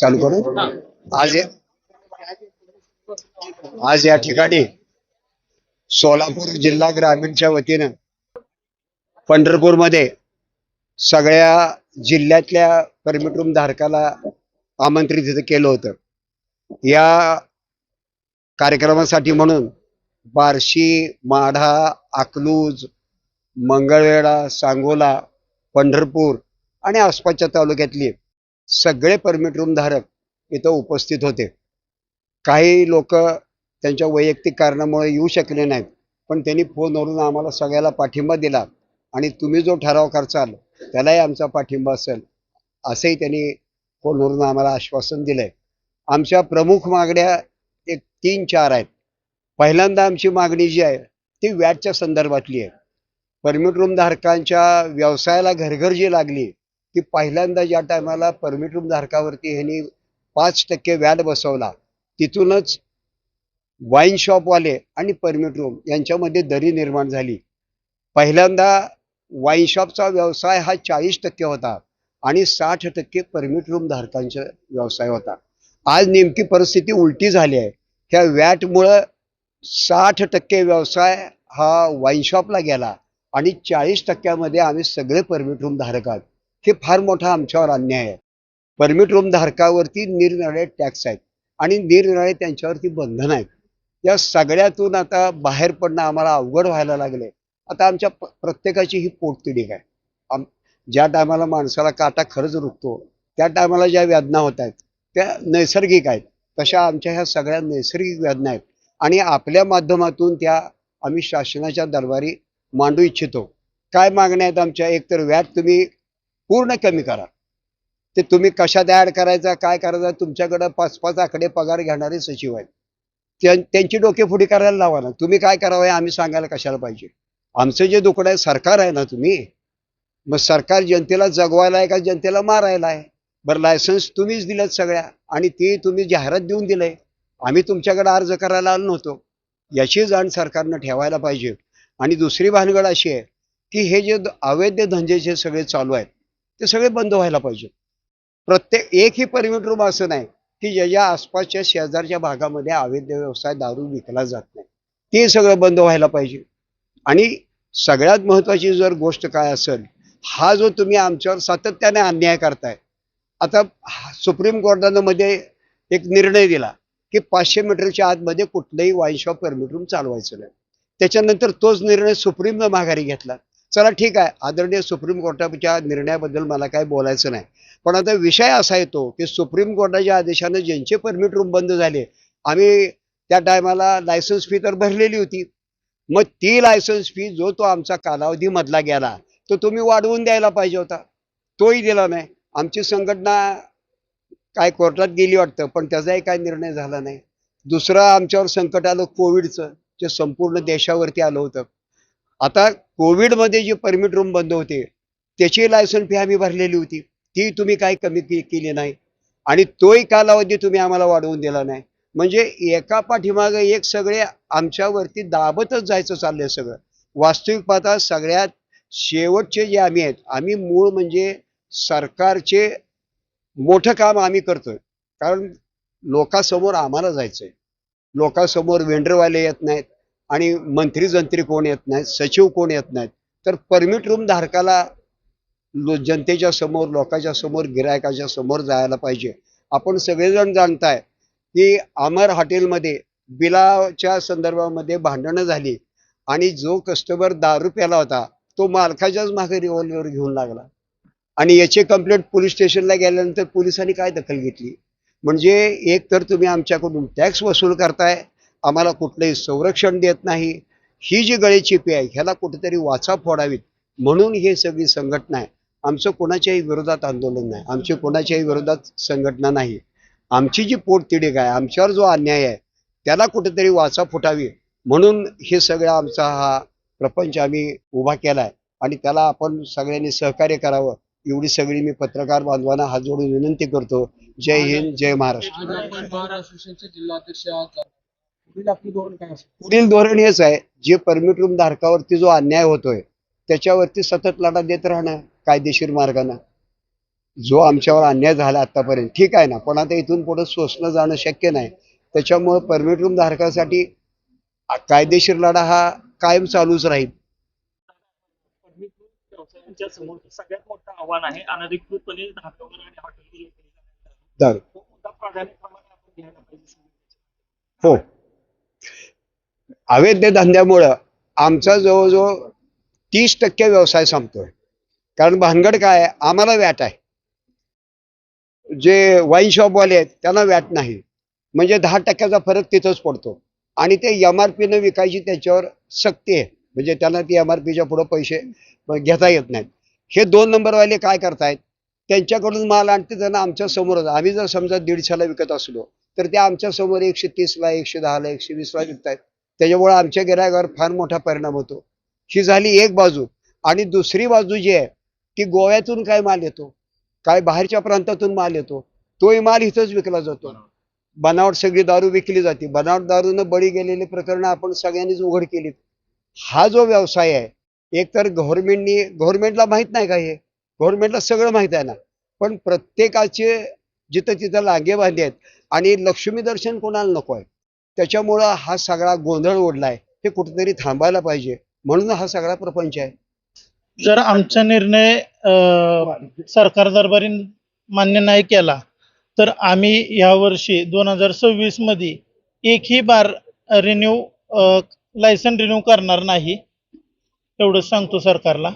चालू करू? आज या- आज या ठिकाणी सोलापूर जिल्हा ग्रामीणच्या वतीनं पंढरपूरमध्ये सगळ्या जिल्ह्यातल्या परमिट रूम धारकाला आमंत्रित इथं केलं होतं. या कार्यक्रमासाठी म्हणून बार्शी माढा अकलूज मंगळवेढा सांगोला पंढरपूर आणि आसपासच्या तालुक्यातली सगळे परमिट रूम धारक इथं उपस्थित होते. काही लोक त्यांच्या वैयक्तिक कारणामुळे येऊ शकले नाहीत पण त्यांनी फोनवरून आम्हाला सगळ्याला पाठिंबा दिला आणि तुम्ही जो ठराव करचाल त्यालाही आमचा पाठिंबा असेल असंही त्यांनी फोनवरून आम्हाला आश्वासन दिलंय. आमच्या प्रमुख मागण्या एक तीन चार आहेत. पहिल्यांदा आमची मागणी जी आहे ती वॅटच्या संदर्भातली आहे. परमिट रूम धारकांच्या व्यवसायाला घरघर जी लागली की पहिल्यांदा ज्या टायमाला परमिट रूम धारकावरती ह्यांनी पाच टक्के व्याज बसवला तिथूनच वाईन शॉपवाले आणि परमिट रूम यांच्यामध्ये दरी निर्माण झाली. पहिल्यांदा वाईन शॉपचा व्यवसाय हा चाळीस टक्के होता आणि साठ टक्के परमिट रूम धारकांचा व्यवसाय होता. आज नेमकी परिस्थिती उलटी झाली आहे. ह्या व्याटमुळं साठ टक्के व्यवसाय हा वाईन शॉपला गेला आणि चाळीस टक्क्यामध्ये आम्ही सगळे परमिट रूम धारक आहोत. हे फार मोठा आमच्यावर अन्याय आहे. परमिट रूम धारकावरती निरनिराळे टॅक्स आहेत आणि निरनिराळे त्यांच्यावरती बंधन आहेत. या सगळ्यातून आता बाहेर पडणं आम्हाला अवघड व्हायला लागले आता आमच्या प्रत्येकाची ही पोटतिडीक आहे. आम ज्या टायमाला माणसाला काटा खरंच रुकतो त्या टायमाला ज्या वेदना होत आहेत त्या नैसर्गिक आहेत. तशा आमच्या ह्या सगळ्या नैसर्गिक वेदना आहेत. आणि आपल्या माध्यमातून त्या आम्ही शासनाच्या दरबारी मांडू इच्छितो. काय मागण्या आहेत आमच्या? एकतर व्याज तुम्ही पूर्ण कमी करा. ते तुम्ही कशात ऍड करायचा काय करायचा तुमच्याकडं पाच पाच आकडे पगार घेणारे सचिव आहेत. त्यां- त्यांची डोकेफुटी करायला लावा ना. तुम्ही काय करावं आम्ही सांगायला कशाला पाहिजे? आमचं जे दुकडं आहे सरकार आहे ना तुम्ही? मग सरकार जनतेला जगवायला आहे का जनतेला मारायला आहे बरं लायसन्स तुम्हीच दिलं सगळ्या आणि ते तुम्ही जाहिरात देऊन दिलंय. आम्ही तुमच्याकडे अर्ज करायला आलो नव्हतो. याची जाण सरकारनं ठेवायला पाहिजे. आणि दुसरी भानगड अशी आहे की हे जे अवैध धंदे जे सगळे चालू आहेत ते सगळे बंद व्हायला पाहिजे. प्रत्येक एकही परमिट रूम असं नाही की ज्याच्या आसपासच्या शेजारच्या भागामध्ये अवैध व्यवसाय दारू विकला जात नाही. ते सगळं बंद व्हायला पाहिजे. आणि सगळ्यात महत्वाची जर गोष्ट काय असेल हा जो तुम्ही आमच्यावर सातत्याने अन्याय करताय. आता सुप्रीम कोर्टानं मध्ये एक निर्णय दिला की पाचशे मीटरच्या आतमध्ये कुठलंही वाईन शॉप परमिट रूम चालवायचं नाही. त्याच्यानंतर तोच निर्णय सुप्रीमनं माघारी घेतला. चला ठीक आहे. आदरणीय सुप्रीम कोर्टाच्या निर्णयाबद्दल मला काय बोलायचं नाही. पण आता विषय असा येतो की सुप्रीम कोर्टाच्या आदेशानं ज्यांचे परमिट रूम बंद झाले आम्ही त्या टायमाला लायसन्स फी तर भरलेली होती. मग ती लायसन्स फी जो तो आमचा कालावधी मधला गेला तो तुम्ही वाढवून द्यायला पाहिजे होता. तोही दिला नाही. आमची संघटना काय कोर्टात गेली वाटतं पण त्याचाही काय निर्णय झाला नाही. दुसरं आमच्यावर संकट आलं कोविडचं जे संपूर्ण देशावरती आलं होतं. आता कोविडमध्ये जे परमिट रूम बंद होते त्याची लायसन फी आम्ही भरलेली होती. ती तुम्ही काय कमी केली नाही. आणि तोही कालावधी तुम्ही आम्हाला वाढवून दिला नाही. म्हणजे एका पाठीमागे एक सगळे आमच्यावरती दाबतच जायचं चाललंय सगळं. वास्तविक पाहता सगळ्यात शेवटचे जे आम्ही आहेत आम्ही मूळ म्हणजे सरकारचे मोठं काम आम्ही करतोय. कारण लोकांसमोर आम्हाला जायचंय. लोकांसमोर वेंडरवाले येत नाहीत. आणि मंत्री जंत्री कोण येत नाहीत सचिव कोण येत नाहीत तर परमिट रूम धारकाला लो जनतेच्या समोर लोकांच्या समोर गिरायकाच्या समोर जायला पाहिजे. आपण सगळेजण जाणताय की अमर हॉटेलमध्ये बिलाच्या संदर्भामध्ये भांडणं झाली आणि जो कस्टमर दारू प्याला होता तो मालकाच्याच मागे रिव्हॉल्व्हर घेऊन लागला. आणि याची कंप्लेंट पोलीस स्टेशनला गेल्यानंतर पोलिसांनी काय दखल घेतली? म्हणजे एक तर तुम्ही आमच्याकडून टॅक्स वसूल करताय आम्हाला कुठलंही संरक्षण देत नाही. ही जी गळेचिपी आहे ह्याला कुठेतरी वाचा फोडावीत. म्हणून ही सगळी संघटना आहे. आमचं कोणाच्याही विरोधात आंदोलन नाही. आमची कोणाच्याही विरोधात संघटना नाही. आमची जी पोटतिडीक आहे आमच्यावर जो अन्याय आहे त्याला कुठेतरी वाचा फुटावी. म्हणून हे सगळं आमचा हा प्रपंच आम्ही उभा केला आहे. आणि त्याला आपण सगळ्यांनी सहकार्य करावं. एवढी सगळी मी पत्रकार बांधवांना हात जोडून विनंती करतो. जय हिंद जय महाराष्ट्र. पुढील आपली धोरण काय असेल पुढील धोरण हेच आहे जे परमिट रूम धारकावरती जो अन्याय होतोय त्याच्यावरती सतत लढा देत राहणं कायदेशीर मार्गानं. जो आमच्यावर अन्याय झाला आतापर्यंत ठीक आहे ना पण आता इथून पुढे सोसणं जाणं शक्य नाही. त्याच्यामुळं परमिट रूम धारकासाठी आ- कायदेशीर लढा हा कायम चालूच राहील. परमिट व्यवसायांच्या समोर सगळ्यात मोठं आव्हान आहे अनधिकृतपणे आणि हॉटेलवर विक्री करण्याचं. तर तो मुद्दा प्राधान्यक्रमाने आपण घ्यायला पाहिजे हो अवैध धंद्यामुळं आमचा जवळजवळ तीस टक्के व्यवसाय संपतोय. कारण भानगड काय आम्हाला व्याट आहे. जे वाईन शॉपवाले आहेत त्यांना व्याट नाही. म्हणजे दहा टक्क्याचा फरक तिथंच पडतो. आणि ते एम आर पीनं विकायची त्याच्यावर सक्ती आहे. म्हणजे त्यांना ती एम आर पीच्या पुढं पैसे घेता येत नाहीत. हे दोन नंबरवाले काय करतायत त्यांच्याकडून माल आणते त्यांना आमच्या समोरच आम्ही जर समजा दीडशेला विकत असलो तर ते आमच्यासमोर एकशे तीसला एकशे दहाला एकशे वीसला विकतायत. त्याच्यामुळे आमच्या गिरायकावर फार मोठा परिणाम होतो. ही झाली एक बाजू. आणि दुसरी बाजू जी आहे ती गोव्यातून काय माल येतो? काय बाहेरच्या प्रांतातून माल येतो? तोही माल इथंच विकला जातो. बनावट सगळी दारू विकली जाते. बनावट दारूनं बळी गेलेली प्रकरणं आपण सगळ्यांनीच उघड केलीत. हा जो व्यवसाय आहे एक तर गव्हर्नमेंटनी गव्हर्नमेंटला माहीत नाही का हे? गव्हर्नमेंटला सगळं माहीत आहे ना. पण प्रत्येकाचे जिथं तिथं लागे बांधे आहेत. आणि लक्ष्मी दर्शन कोणाला नको आहे? त्याच्यामुळं हा सगळा गोंधळ ओढलाय. हे कुठेतरी थांबायला पाहिजे. म्हणून हा सगळा प्रपंच आहे. जर आमचा निर्णय सरकार दरबारी मान्य नाही केला तर आम्ही यावर्षी दोन हजार सव्वीसमध्ये एकही बार रिन्यू लायसन रिन्यू करणार नाही एवढंच सांगतो सरकारला.